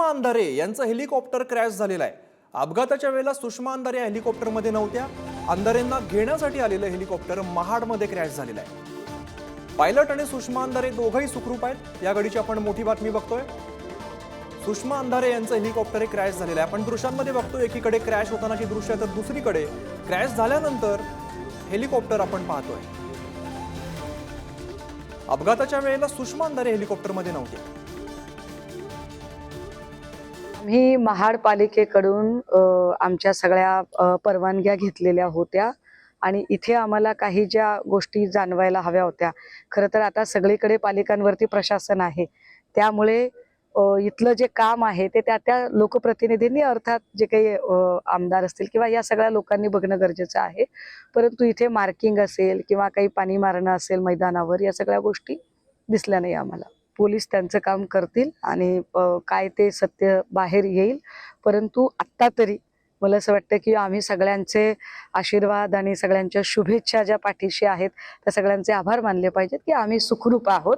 सुषमा अंधारे यांचं helicopter crash झालेलं आहे. अपघाताच्या वेळेला सुषमा अंधारे या हेलिकॉप्टरमध्ये नव्हत्या. अंधारेंना घेण्यासाठी आलेलं हेलिकॉप्टर महाडमध्ये क्रॅश झालेलं आहे. पायलट आणि सुषमा अंधारे दोघंही सुखरूप आहेत. या गाडीची आपण मोठी बातमी बघतोय. सुषमा अंधारे यांचं हेलिकॉप्टर हे क्रॅश झालेलं आहे. आपण दृश्यांमध्ये बघतो एकीकडे क्रॅश होतानाची दृश्य तर दुसरीकडे क्रॅश झाल्यानंतर हेलिकॉप्टर आपण पाहतोय. अपघाताच्या वेळेला सुषमा अंधारे हेलिकॉप्टरमध्ये नव्हते. आम्ही महाड पालिकेकडून आमच्या सगळ्या परवानग्या घेतलेल्या होत्या. आणि इथे आम्हाला काही ज्या गोष्टी जाणवायला हव्या होत्या खरं तर आता सगळीकडे पालिकांवरती प्रशासन आहे. त्यामुळे इथलं जे काम आहे ते त्या त्या लोकप्रतिनिधींनी अर्थात जे काही आमदार असतील किंवा या सगळ्या लोकांनी बघणं गरजेचं आहे. परंतु इथे मार्किंग असेल किंवा काही पाणी मारणं असेल मैदानावर या सगळ्या गोष्टी दिसल्या नाही आम्हाला. पोलीस त्यांचं काम करतील आणि काय ते सत्य बाहेर येईल. परंतु आत्ता तरी मला असं वाटतं की आम्ही सगळ्यांचे आशीर्वाद आणि सगळ्यांच्या शुभेच्छा ज्या पाठीशी आहेत त्या सगळ्यांचे आभार मानले पाहिजेत की आम्ही सुखरूप आहोत.